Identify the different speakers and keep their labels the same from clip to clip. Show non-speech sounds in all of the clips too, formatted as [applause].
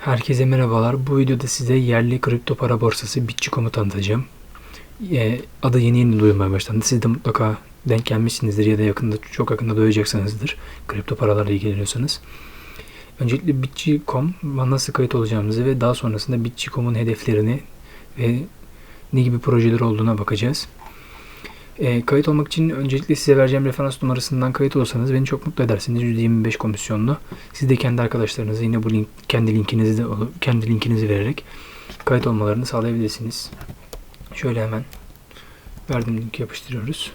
Speaker 1: Herkese merhabalar. Bu videoda size yerli kripto para borsası Bitçi.com'u tanıtacağım. Ee, adı yeni yeni duyulmaya başlandı. Siz de mutlaka denk gelmişsinizdir ya da yakında çok yakında duyacaksınızdır. Kripto paralarla ilgileniyorsanız. Öncelikle Bitçi.com nasıl kayıt olacağımızı ve daha sonrasında Bitçi.com'un hedeflerini ve ne gibi projeler olduğuna bakacağız. E, kayıt olmak için öncelikle size vereceğim referans numarasından kayıt olursanız beni çok mutlu edersiniz. %25 komisyonlu. Siz de kendi arkadaşlarınıza yine bu link, kendi linkinizi de kendi linkinizi vererek kayıt olmalarını sağlayabilirsiniz. Şöyle hemen verdiğim linki yapıştırıyoruz.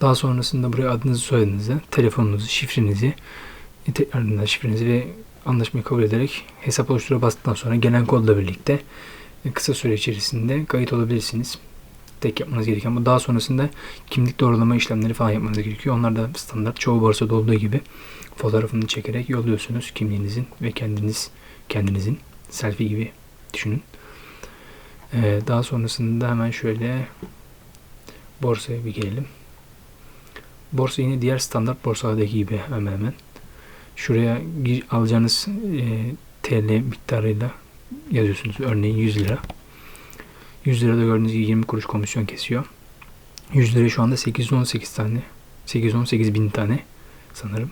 Speaker 1: Daha sonrasında buraya adınızı, soyadınızı, telefonunuzu, şifrenizi, tekrardan şifrenizi ve anlaşmayı kabul ederek hesap oluştura bastıktan sonra gelen kodla birlikte kısa süre içerisinde kayıt olabilirsiniz tek yapmanız gereken bu. Daha sonrasında kimlik doğrulama işlemleri falan yapmanız gerekiyor. Onlar da standart çoğu borsada olduğu gibi fotoğrafını çekerek yolluyorsunuz kimliğinizin ve kendiniz kendinizin selfie gibi düşünün. Ee, daha sonrasında hemen şöyle borsaya bir gelelim. Borsa yine diğer standart borsalardaki gibi hemen hemen. Şuraya alacağınız e, TL miktarıyla yazıyorsunuz. Örneğin 100 lira. 100 lirada gördüğünüz gibi 20 kuruş komisyon kesiyor. 100 lira şu anda 818 tane. 818 bin tane sanırım.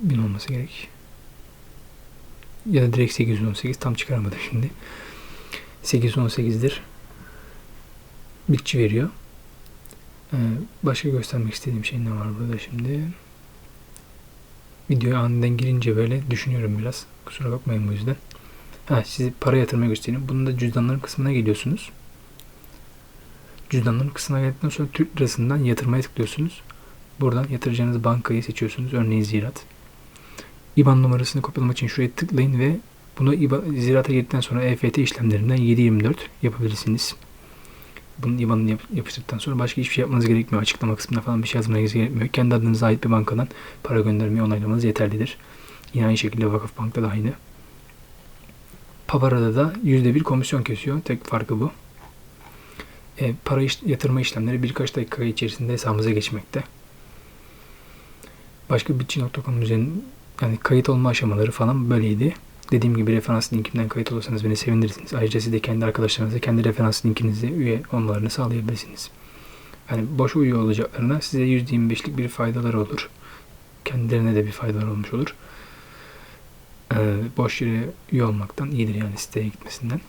Speaker 1: Bin olması gerek. Ya da direkt 818 tam çıkaramadım şimdi. 818'dir. Bitçi veriyor. Ee, başka göstermek istediğim şey ne var burada şimdi? Videoya aniden girince böyle düşünüyorum biraz. Kusura bakmayın bu yüzden. Ha, size para yatırmaya göstereyim. Bunun da cüzdanların kısmına geliyorsunuz. Cüzdanların kısmına geldikten sonra Türk lirasından yatırmaya tıklıyorsunuz. Buradan yatıracağınız bankayı seçiyorsunuz. Örneğin Ziraat. IBAN numarasını kopyalamak için şuraya tıklayın ve bunu Ziraat'a girdikten sonra EFT işlemlerinden 7.24 yapabilirsiniz. Bunun IBAN'ını yap, yapıştırdıktan sonra başka hiçbir şey yapmanız gerekmiyor. Açıklama kısmına falan bir şey yazmanız gerekmiyor. Kendi adınıza ait bir bankadan para göndermeyi onaylamanız yeterlidir. Yine aynı şekilde Vakıfbank'ta da aynı. Pavara'da da %1 komisyon kesiyor. Tek farkı bu. E, para iş, yatırma işlemleri birkaç dakika içerisinde hesabımıza geçmekte. Başka Bitçi.com üzerinde yani kayıt olma aşamaları falan böyleydi. Dediğim gibi referans linkimden kayıt olursanız beni sevindirirsiniz. Ayrıca siz de kendi arkadaşlarınıza kendi referans linkinizi üye olmalarını sağlayabilirsiniz. Yani boş üye olacaklarına size %25'lik bir faydaları olur. Kendilerine de bir faydalar olmuş olur e, boş yere üye olmaktan iyidir yani siteye gitmesinden.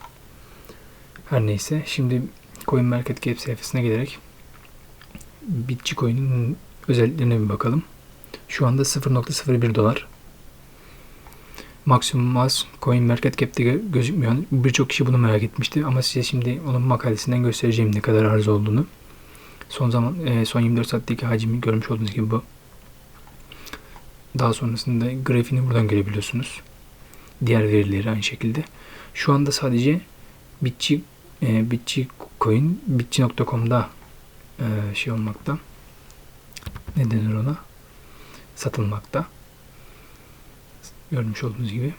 Speaker 1: Her neyse şimdi CoinMarketCap sayfasına gelerek Bitcoin'in özelliklerine bir bakalım. Şu anda 0.01 dolar. Maksimum az CoinMarketCap'te gözükmüyor. Birçok kişi bunu merak etmişti ama size şimdi onun makalesinden göstereceğim ne kadar arz olduğunu. Son zaman e, son 24 saatteki hacmi görmüş olduğunuz gibi bu. Daha sonrasında grafiğini buradan görebiliyorsunuz. Diğer verileri aynı şekilde. Şu anda sadece Bitçi e, Bitçi Coin Bitçi.com'da e, şey olmakta. Ne denir ona? Satılmakta. Görmüş olduğunuz gibi.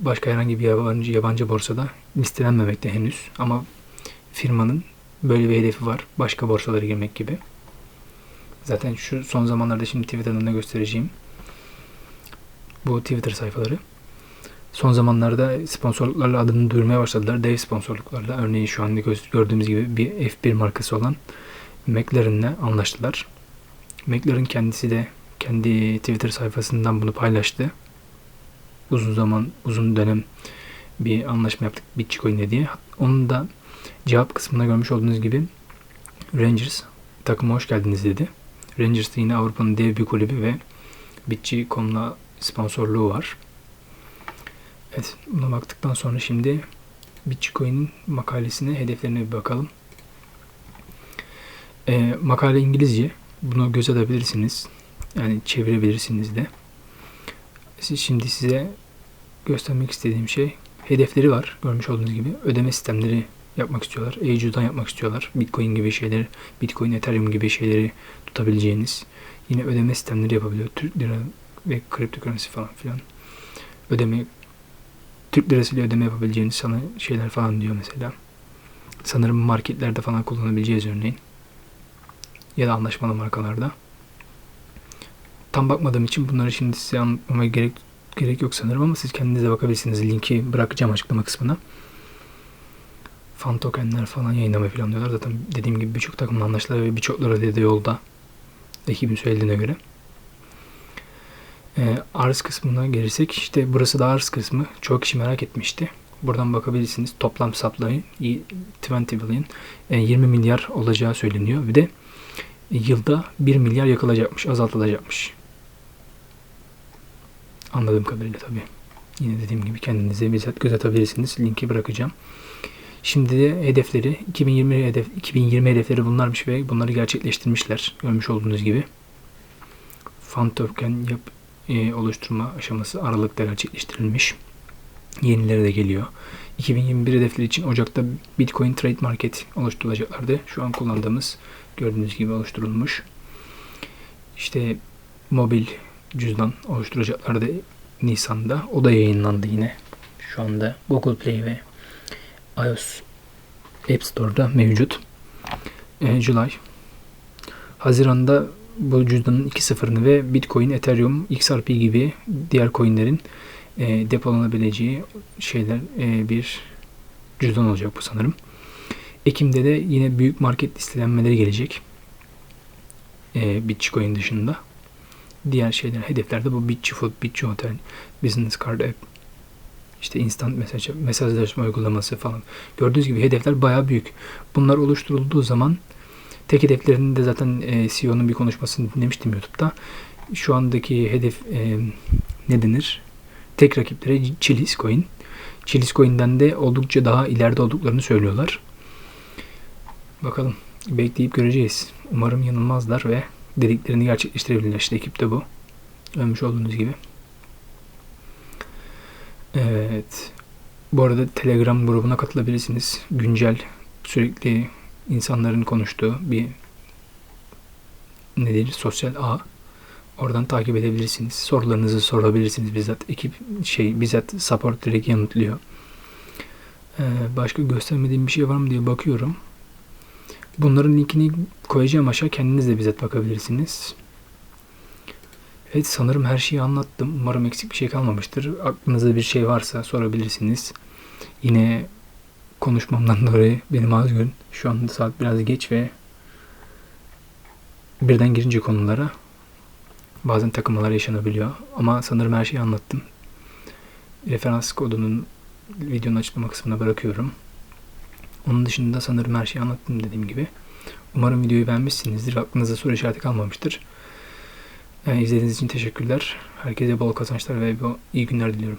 Speaker 1: Başka herhangi bir yabancı, yabancı borsada listelenmemekte henüz. Ama firmanın böyle bir hedefi var. Başka borsalara girmek gibi. Zaten şu son zamanlarda şimdi Twitter'dan da göstereceğim. Bu Twitter sayfaları. Son zamanlarda sponsorluklarla adını duyurmaya başladılar. Dev sponsorluklarla. Örneğin şu anda gördüğümüz gibi bir F1 markası olan McLaren'le anlaştılar. McLaren kendisi de kendi Twitter sayfasından bunu paylaştı. Uzun zaman, uzun dönem bir anlaşma yaptık Bitcoin'le diye. Onun da cevap kısmında görmüş olduğunuz gibi Rangers takıma hoş geldiniz dedi. Rangers de yine Avrupa'nın dev bir kulübü ve Bitcoin'la sponsorluğu var. Evet, buna baktıktan sonra şimdi Bitcoin'in makalesine, hedeflerine bir bakalım. E, makale İngilizce. Bunu göz atabilirsiniz. Yani çevirebilirsiniz de. Şimdi size göstermek istediğim şey hedefleri var. Görmüş olduğunuz gibi ödeme sistemleri yapmak istiyorlar. EU'dan yapmak istiyorlar. Bitcoin gibi şeyleri, Bitcoin, Ethereum gibi şeyleri tutabileceğiniz. Yine ödeme sistemleri yapabiliyor. Türk lira ve kriptokörnesi falan filan. Ödeme Türk lirasıyla ödeme yapabileceğiniz sana şeyler falan diyor mesela. Sanırım marketlerde falan kullanabileceğiz örneğin. Ya da anlaşmalı markalarda. Tam bakmadığım için bunları şimdi size anlatmama gerek gerek yok sanırım ama siz kendinize bakabilirsiniz. Linki bırakacağım açıklama kısmına. Fan tokenler falan yayınlamayı planlıyorlar. Zaten dediğim gibi birçok takımla anlaştılar ve birçokları da yolda. Ekibin söylediğine göre. Ee, arz kısmına gelirsek işte burası da arz kısmı. Çok kişi merak etmişti. Buradan bakabilirsiniz. Toplam supply 20 billion e, 20 milyar olacağı söyleniyor. Bir de yılda 1 milyar yakılacakmış, azaltılacakmış. Anladığım kadarıyla tabii. Yine dediğim gibi kendinize bizzat göz atabilirsiniz. Linki bırakacağım. Şimdi de hedefleri 2020 hedef 2020 hedefleri bunlarmış ve bunları gerçekleştirmişler. Görmüş olduğunuz gibi. Fan token yap, e, oluşturma aşaması Aralık'ta gerçekleştirilmiş. Yenileri de geliyor. 2021 hedefleri için Ocak'ta Bitcoin Trade Market oluşturulacaklardı. Şu an kullandığımız gördüğünüz gibi oluşturulmuş. İşte mobil cüzdan oluşturacaklardı Nisan'da. O da yayınlandı yine. Şu anda Google Play ve iOS App Store'da mevcut. E, July. Haziran'da bu cüzdanın 2.0'ını ve Bitcoin, Ethereum, XRP gibi diğer coinlerin e, depolanabileceği şeyler e, bir cüzdan olacak bu sanırım. Ekim'de de yine büyük market listelenmeleri gelecek. E, Bitcoin dışında. Diğer şeyler, hedeflerde bu Bitchi Food, Hotel, Business Card App, işte instant mesaj, mesajlaşma uygulaması falan. Gördüğünüz gibi hedefler baya büyük. Bunlar oluşturulduğu zaman tek hedeflerinde zaten e, CEO'nun bir konuşmasını dinlemiştim YouTube'da. Şu andaki hedef e, ne denir? Tek rakipleri Chilis Coin. Chilis Coin'den de oldukça daha ileride olduklarını söylüyorlar. Bakalım. Bekleyip göreceğiz. Umarım yanılmazlar ve dediklerini gerçekleştirebilirler. İşte ekip de bu. Ölmüş olduğunuz gibi. Evet. Bu arada Telegram grubuna katılabilirsiniz. Güncel, sürekli insanların konuştuğu bir nedir? Sosyal ağ. Oradan takip edebilirsiniz. Sorularınızı sorabilirsiniz. Bizzat ekip şey bizzat support direkt yanıtlıyor. Ee, başka göstermediğim bir şey var mı diye bakıyorum. Bunların linkini koyacağım aşağı. Kendiniz de bizzat bakabilirsiniz. Evet sanırım her şeyi anlattım. Umarım eksik bir şey kalmamıştır. Aklınızda bir şey varsa sorabilirsiniz. Yine konuşmamdan [laughs] dolayı benim az gün. Şu anda saat biraz geç ve birden girince konulara bazen takılmalar yaşanabiliyor. Ama sanırım her şeyi anlattım. Referans kodunun videonun açıklama kısmına bırakıyorum. Onun dışında sanırım her şeyi anlattım dediğim gibi. Umarım videoyu beğenmişsinizdir. Aklınızda soru işareti kalmamıştır. Yani izlediğiniz için teşekkürler. Herkese bol kazançlar ve iyi günler diliyorum.